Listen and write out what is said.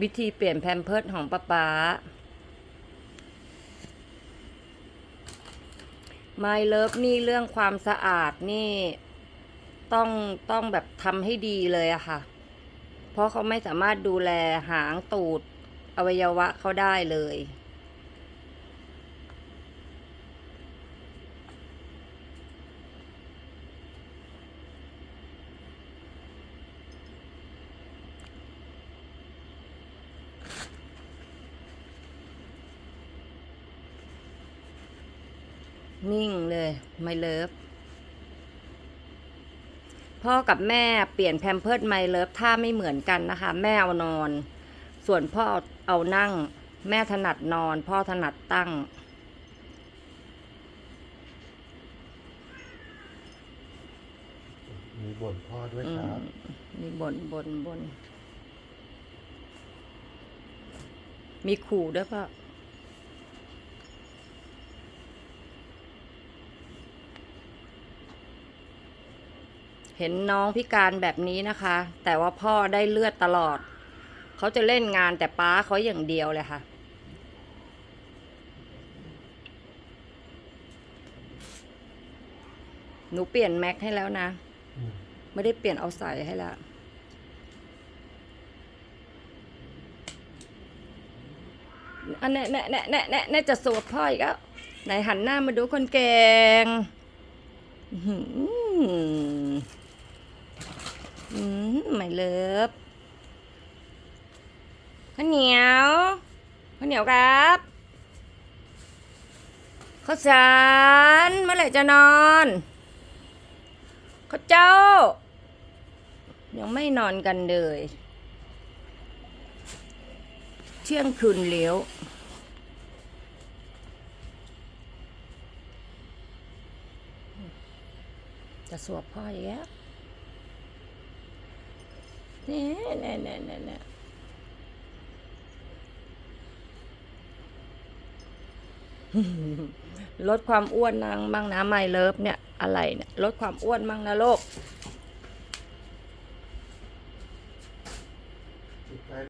วิธีเปลี่ยนแพมเพิร์ดของป้าป๊าไมเลิฟนี่เรื่องความสะอาดนี่ต้องต้องแบบทำให้ดีเลยอะค่ะ เพราะเขาไม่สามารถดูแลหางตูดอวัยวะเขาได้เลย นิ่งเลยไม่เลิฟพ่อกับแม่เปลี่ยนแพมเพิร์ดไมเลิฟท่าไม่เหมือนกันนะคะ แม่เอานอน ส่วนพ่อเอาเอานั่ง แม่ถนัดนอน พ่อถนัดตั้ง มีบ่นพ่อด้วยอืคมรับมีบนบนบนมีขู่ด้วยพ่อ เห็นน้องพิการแบบนี้นะคะ แต่ว่าพ่อได้เลือดตลอด เขาจะเล่นงานแต่ป้าเขาอย่างเดียวเลยค่ะ หนูเปลี่ยนแม็กให้แล้วนะ ไม่ได้เปลี่ยนเอาใส่ให้ละอันนี้ยเนี้ยเนี้ยเนี้ยเนี้ยเนี้ยจะสวบพ่ออีกแล้วไหนหันหน้ามาดูคนเก่ง อื้อหืออืมไม่เลิฟข้าวเหนียวข้าวเหนียวครับข้าวสารเมื่อไหร่จะนอนข้าวเจ้า ยังไม่นอนกันเลย เที่ยงคืนเลี้ยวจะสวบพ่ออีกแล้ว นี่นี่นี่นี่นี่ลดความอ้วนนางบ้างนะไม่เลิฟเนี่ยอะไรเนี่ยลดความอ้วนบ้างนะโลก